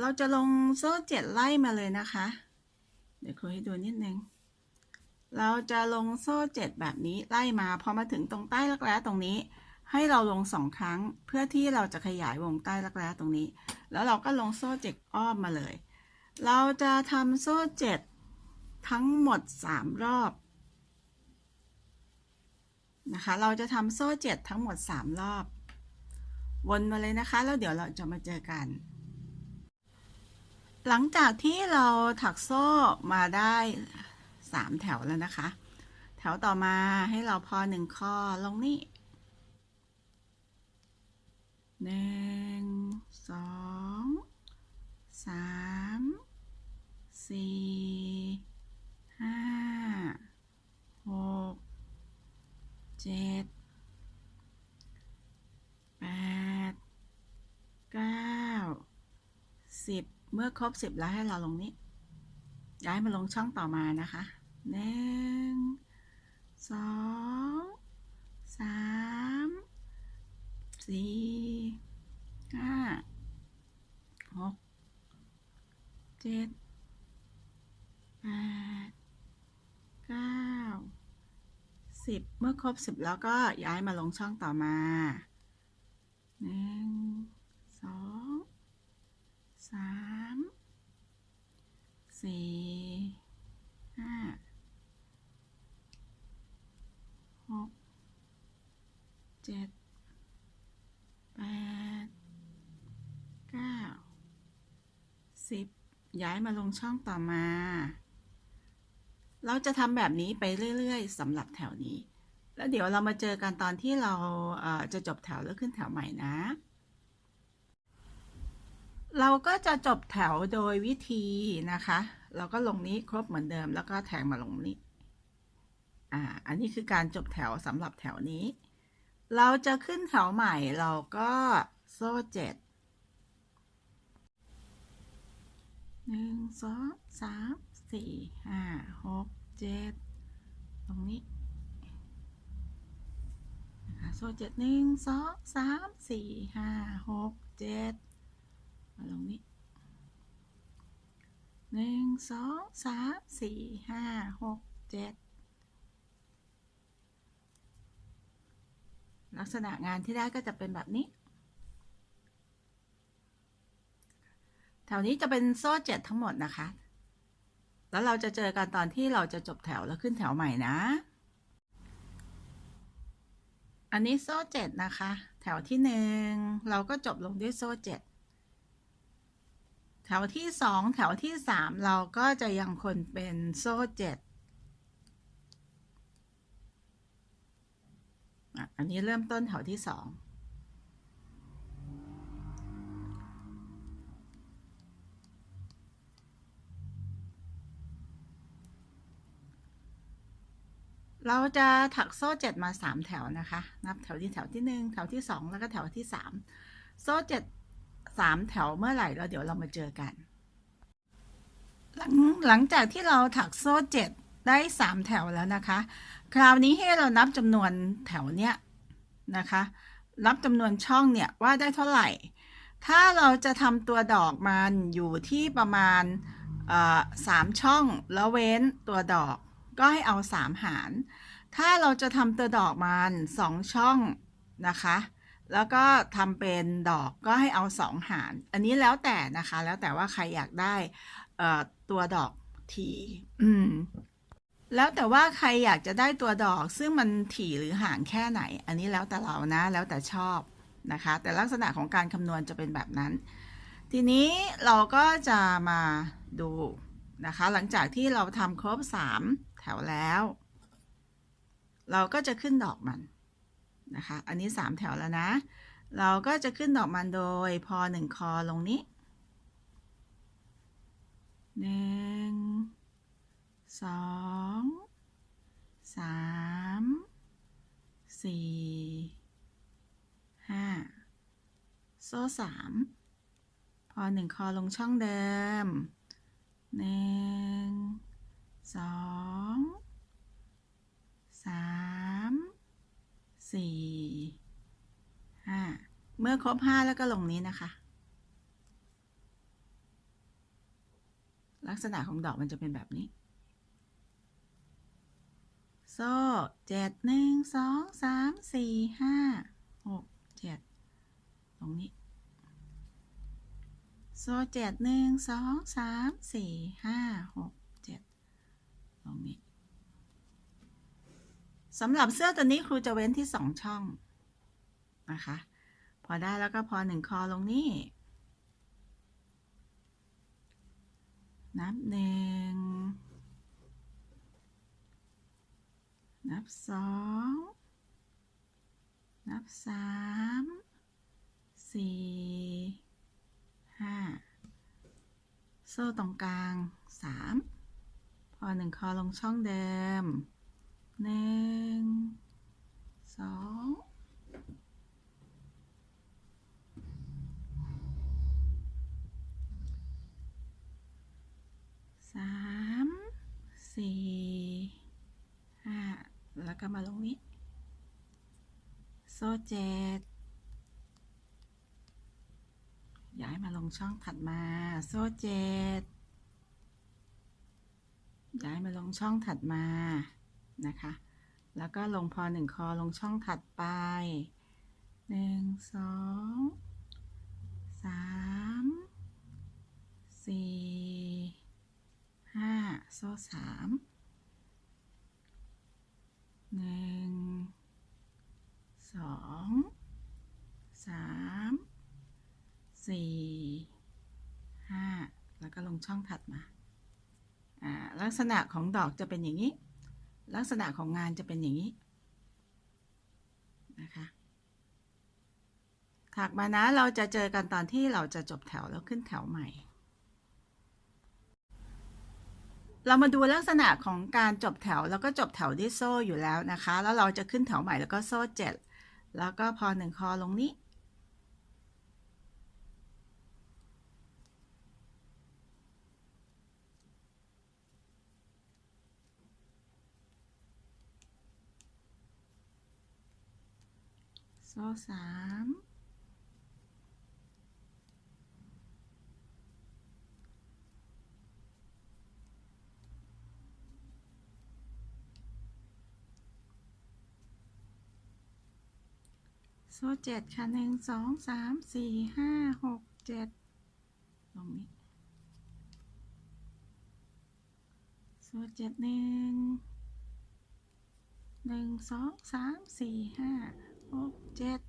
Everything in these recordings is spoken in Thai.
เราจะลงโซ่เจ็ดไล่มาเลยนะคะ เดี๋ยวครูให้ดูนิดนึง เราจะลงโซ่เจ็ดแบบนี้ไล่มาพอมาถึงตรงใต้รักแร้ตรงนี้ ให้เราลงสองครั้งเพื่อที่เราจะขยายวงใต้รักแร้ตรงนี้ แล้วเราก็ลงโซ่เจ็ดอ้อมมาเลย เราจะทำโซ่เจ็ดทั้งหมดสามรอบนะคะ เราจะทำโซ่เจ็ดทั้งหมดสามรอบ วนมาเลยนะคะ แล้วเดี๋ยวเราจะมาเจอกัน หลังจากที่เราถักโซ่มาได้สามแถวแล้วนะคะ แถวต่อมาให้เราพอหนึ่งข้อลงนี่หนึ่งสองสามสี่ห้าหกเจ็ดแปดเก้าสิบ เมื่อครบสิบแล้วให้เราลงนี้ ย้ายมาลงช่องต่อมานะคะหนึ่งสองสามสี่ห้าหกเจ็ดแปดเก้าสิบเมื่อครบสิบแล้วก็ย้ายมาลงช่องต่อมาหนึ่งสองสาม สี่ห้าหกเจ็ดแปดเก้าสิบย้ายมาลงช่องต่อมา เราจะทำแบบนี้ไปเรื่อย ๆสำหรับแถวนี้ แล้วเดี๋ยวเรามาเจอกันตอนที่เราจะจบแถวแล้วขึ้นแถวใหม่นะ เราก็จะจบแถวโดยวิธีนะคะ เราก็ลงนี้ครบเหมือนเดิมแล้วก็แทงมาลงนี้อ่าอันนี้คือการจบแถวสำหรับแถวนี้ เราจะขึ้นแถวใหม่เราก็โซ่เจ็ดหนึ่งสองสามสี่ห้าหกเจ็ดตรงนี้โซ่เจ็ดหนึ่งสองสามสี่ห้าหกเจ็ด มาลงนี้หนึ่งสองสามสี่ห้าหกเจ็ดลักษณะงานที่ได้ก็จะเป็นแบบนี้ แถวนี้จะเป็นโซ่เจ็ดทั้งหมดนะคะ แล้วเราจะเจอกันตอนที่เราจะจบแถวแล้วขึ้นแถวใหม่นะ อันนี้โซ่เจ็ดนะคะ แถวที่หนึ่งเราก็จบลงด้วยโซ่เจ็ด แถวที่สองแถวที่สามเราก็จะยังคงเป็นโซ่เจ็ดอันนี้เริ่มต้นแถวที่สองเราจะถักโซ่เจ็ดมาสามแถวนะคะ นับแถวที่แถวที่หนึ่งแถวที่สองแล้วก็แถวที่สามโซ่เจ็ด สามแถวเมื่อไหร่แล้วเดี๋ยวเรามาเจอกัน หลังหลังจากที่เราถักโซ่เจ็ดได้สามแถวแล้วนะคะ คราวนี้ให้เรานับจำนวนแถวเนี้ยนะคะนับจำนวนช่องเนี่ยว่าได้เท่าไหร่ ถ้าเราจะทำตัวดอกมันอยู่ที่ประมาณเอ่อสามช่องแล้วเว้นตัวดอกก็ให้เอาสามหาร ถ้าเราจะทำตัวดอกมันสองช่องนะคะ แล้วก็ทำเป็นดอกก็ให้เอาสองหาร อันนี้แล้วแต่นะคะ แล้วแต่ว่าใครอยากได้ตัวดอกทีอืมแล้วแต่ว่าใครอยากจะได้ตัวดอก ซึ่งมันถี่หรือห่างแค่ไหน อันนี้แล้วแต่เรานะ แล้วแต่ชอบนะคะ แต่ลักษณะของการคำนวณจะเป็นแบบนั้น ทีนี้เราก็จะมาดูนะคะ หลังจากที่เราทำครบสามแถวแล้ว เราก็จะขึ้นดอกมัน นะคะ อันนี้สามแถวแล้วนะ เราก็จะขึ้นดอกมันโดยพอหนึ่งคอลงนี้หนึ่งสองสามสี่ห้าโซ่สามพอหนึ่งคอลงช่องเดิมหนึ่งสองสาม สี่ห้าเมื่อครบห้าแล้วก็ลงนี้นะคะ ลักษณะของดอกมันจะเป็นแบบนี้ โซ่เจ็ดหนึ่งสองสามสี่ห้าหกเจ็ดตรงนี้ โซ่เจ็ดหนึ่งสองสามสี่ห้าหกเจ็ดตรงนี้ สำหรับเสื้อตัวนี้ครูจะเว้นที่สองช่องนะคะ พอได้แล้วก็พอหนึ่งคอลงนี่ นับหนึ่ง นับสอง นับสาม สี่ ห้า โซ่ตรงกลางสาม พอหนึ่งคอลงช่องเดิม หนึ่งสองสามสี่ห้าแล้วก็มาลงนี้ โซ่เจ็ดย้ายมาลงช่องถัดมา โซ่เจ็ดย้ายมาลงช่องถัดมา นะคะ แล้วก็ลงพอหนึ่งคอลงช่องถัดไปหนึ่งสองสามสี่ห้าโซ่สามหนึ่งสองสามสี่ห้าแล้วก็ลงช่องถัดมาอ่าลักษณะของดอกจะเป็นอย่างนี้ ลักษณะของงานจะเป็นอย่างนี้นะคะถักมานะเราจะเจอกันตอนที่เราจะจบแถวแล้วขึ้นแถวใหม่ เรามาดูลักษณะของการจบแถวแล้วก็จบแถวด้วยโซ่อยู่แล้วนะคะ แล้วเราจะขึ้นแถวใหม่แล้วก็โซ่เจ็ดแล้วก็พอหนึ่งคอลงนี้ โซ่สามโซ่เจ็ดค่ะหนึ่งสองสามสี่ห้าหกเจ็ดตรงนี้โซ่เจ็ดหนึ่งหนึ่งสองสามสี่ห้า กเจ็ด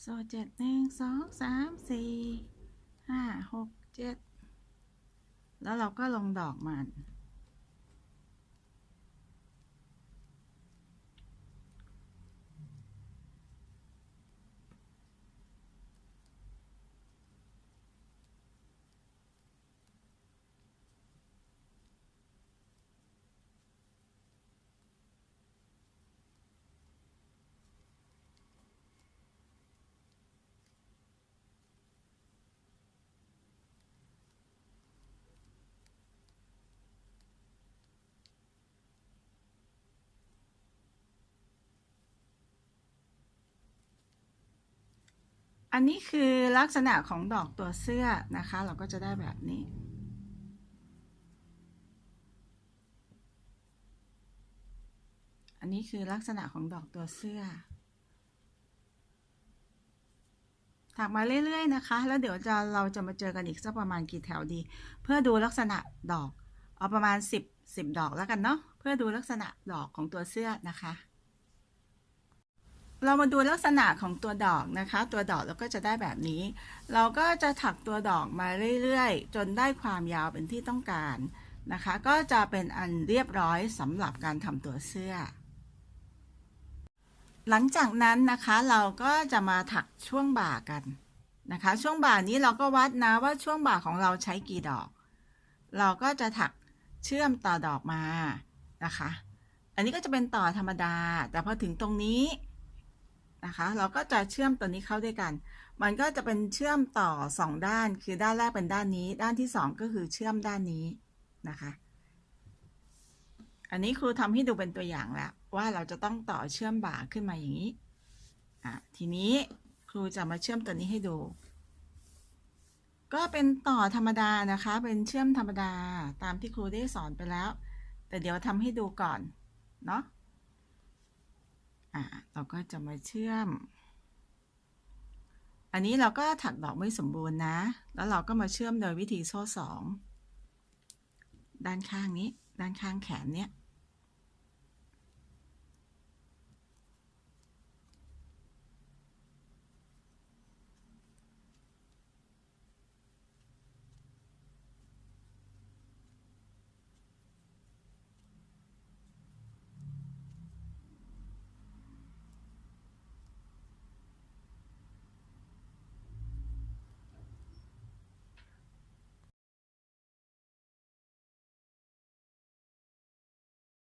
โซ่เจ็ดหนึ่งสองสามสี่ห้าหกเจ็ดแล้วเราก็ลงดอกมัน อันนี้คือลักษณะของดอกตัวเสื้อนะคะ เราก็จะได้แบบนี้ อันนี้คือลักษณะของดอกตัวเสื้อถักมาเรื่อย ๆ นะคะ แล้วเดี๋ยวจะเราจะมาเจอกันอีกสักประมาณกี่แถวดี เพื่อดูลักษณะดอก เอาประมาณ 10 10 ดอกแล้วกันเนาะ เพื่อดูลักษณะดอกของตัวเสื้อนะคะ เรามาดูลักษณะของตัวดอกนะคะ ตัวดอกเราก็จะได้แบบนี้ เราก็จะถักตัวดอกมาเรื่อยๆ จนได้ความยาวเป็นที่ต้องการนะคะ ก็จะเป็นอันเรียบร้อยสำหรับการทำตัวเสื้อ หลังจากนั้นนะคะเราก็จะมาถักช่วงบ่ากันนะคะ ช่วงบ่านี้เราก็วัดนะว่าช่วงบ่าของเราใช้กี่ดอก เราก็จะถักเชื่อมต่อดอกมานะคะ อันนี้ก็จะเป็นต่อธรรมดา แต่พอถึงตรงนี้ นะคะ เราก็จะเชื่อมตัวนี้เข้าด้วยกัน มันก็จะเป็นเชื่อมต่อสองด้าน คือด้านแรกเป็นด้านนี้ ด้านที่สองก็คือเชื่อมด้านนี้นะคะ อันนี้ครูทำให้ดูเป็นตัวอย่างแล้วว่าเราจะต้องต่อเชื่อมบ่าขึ้นมาอย่างนี้อะทีนี้ครูจะมาเชื่อมตัวนี้ให้ดู ก็เป็นต่อธรรมดานะคะ เป็นเชื่อมธรรมดาตามที่ครูได้สอนไปแล้ว แต่เดี๋ยวทำให้ดูก่อนเนาะ อ่าเราก็จะมาเชื่อม อันนี้เราก็ถักดอกไม่สมบูรณ์นะ แล้วเราก็มาเชื่อมโดยวิธีโซ่สอง ด้านข้างนี้ ด้านข้างแขนเนี้ย